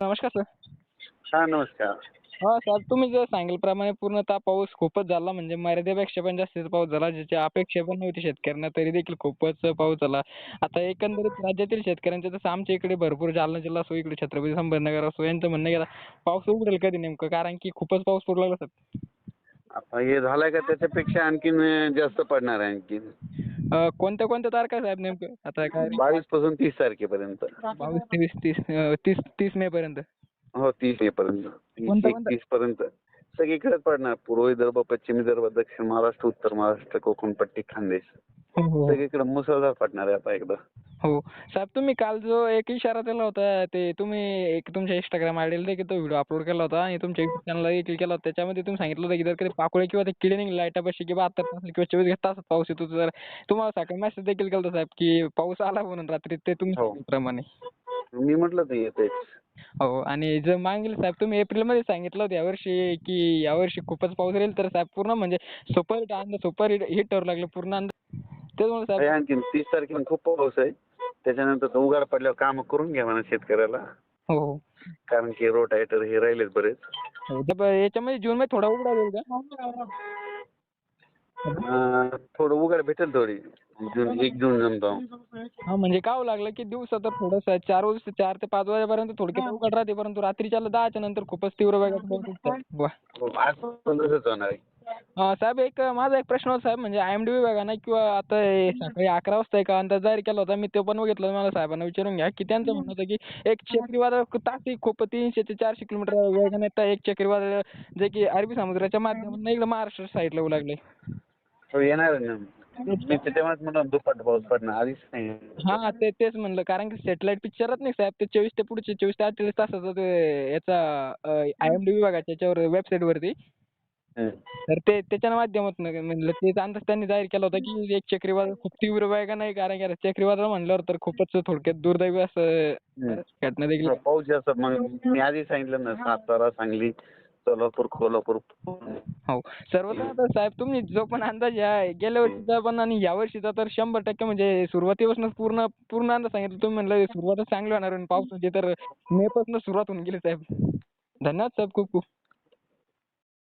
नमस्कार सर हा नमस्कार. हा सर तुम्ही जे सांगितल्याप्रमाणे पूर्णतः पाऊस खूपच झाला म्हणजे मर्यादेपेक्षा पण जास्तीच पाऊस झाला ज्याची अपेक्षा पण नव्हती शेतकऱ्यांना तरी देखील खूपच पाऊस झाला. आता एकंदरीत राज्यातील शेतकऱ्यांचं तसं आमच्या इकडे भरपूर जालना जिल्हा असो इकडे छत्रपती संभाजीनगर असो यांचं म्हणणं आता पाऊस उघडेल कधी नेमकं? कारण की खूपच पाऊस पडू लागला सर आता हे झालंय का त्याच्यापेक्षा आणखीन जास्त पडणार आहे आणखीन. अं, कोणत्या कोणत्या तारखा आहे साहेब नेमकं? आता काय बावीसपासून तीस तारखेपर्यंत. बावीस तेवीस तीस अं, तीस तीस मे पर्यंत. हो तीस मे पर्यंत. कोणतं- तीस कोणतं? एकतीस पर्यंत. सगळीकडेच पडणार. पूर्व विदर्भ पश्चिम विदर्भ दक्षिण महाराष्ट्र उत्तर महाराष्ट्र कोकण पट्टी खानदेश. हो हो. सगळीकडे मुसळधार पडणार आहे आता एकदा. हो. साहेब तुम्ही काल जो एक इशारा दिला होता ते तुम्ही एक तुमच्या इंस्टाग्राम आयडीला देखील तो व्हिडिओ अपलोड केला होता आणि तुमच्या युट्यूब चॅनलला देखील केला होता. त्याच्यामध्ये तुम्ही सांगितलं होतं की जर कधी पाकोळे किंवा ते किडे निघले लाईटापाशी किंवा आता किंवा चोवीस तासात पाऊस येतो तर तुम्हाला सकाळी मेसेज देखील केला होता साहेब की पाऊस आला म्हणून रात्री ते तुम्ही हो. सांगितल्याप्रमाणे. मी म्हटलं ते येतेच हो आणि जर मागील साहेब तुम्ही एप्रिलमध्ये सांगितलं होतं यावर्षी की यावर्षी खूपच पाऊस राहील तर साहेब पूर्ण म्हणजे super hit super hit hit लागले पूर्ण अंदाज हे साहेब आणखीन तीस तारखेला खूप पाऊस आहे. त्याच्यानंतर तो उघाड पडल्यावर काम करून घ्या म्हणा शेतकऱ्याला. हो. हो कारण की रोटायटर हे राहिलेच बरेच. हो तर ब- याच्यामध्ये जून मध्ये थोडा उघडा येईल का? अं, थोडं उघाड भेटेल थोडी. जून एक जून जमतो हा म्हणजे काय लागलं की दिवसा तर थोडंसं चार वाजता चार ते पाच वाजेपर्यंत थोडक्यात उघड राहते परंतु रात्रीच्या दहाच्या नंतर खूपच तीव्र वेगात पाऊस येतो. वा. हो, पण तसंच होणार आहे. साहेब एक माझा एक प्रश्न होता साहेब म्हणजे आय एम डी बघा किंवा आता हे सकाळी अकरा वाजता एक अंदाज जाहीर केला होता मी तो पण बघितला मला साहेबांना विचारून घ्या की त्यांचं म्हणणं होतं की एक चक्रीवादळ तासी खूप तीनशे ते चारशे किलोमीटर वेगाने येतं एक चक्रीवादळ जे की अरबी समुद्राच्या माध्यमातून इकडं महाराष्ट्र साईडला येऊ लागले हो येणार आहे ना. मी त्याच्यामुळेच म्हणलं दुप्पट पाऊस पडणार आधीच नाही. हा ते तेच म्हणलं कारण की सेटेलाईट पिक्चरच नाही साहेब ते चोवीस ते पुढचे चोवीस ते अठ्ठेचाळीस तासाचा ते याचा आय एम डी विभागाच्या याच्यावर वेबसाईट वरती. तर ते त्याच्या माध्यमातून म्हणलं तेच अंदाज त्यांनी जाहीर केला होता की एक चक्रीवादळ खूप तीव्र वेगानं आहे कारण की चक्रीवादळ म्हणल्यावर तर खूपच थोडक्यात दुर्दैवी असं. घटना देखील. पाऊस जास्त मग मी आधी सांगितलं ना सातारा सांगली सोलापूर कोल्हापूर. हो. आता साहेब तुम्ही जो पण अंदाज या गेल्या वर्षीचा पण आणि या वर्षीचा तर शंभर टक्के म्हणजे सुरुवातीपासून पूर्ण पूर्ण अंदाज सांगितलं. तुम्ही म्हणलं सुरुवातच चांगली होणार आणि पावसाची तर मे पासून सुरुवात होऊन गेली साहेब. धन्यवाद साहेब खूप खूप.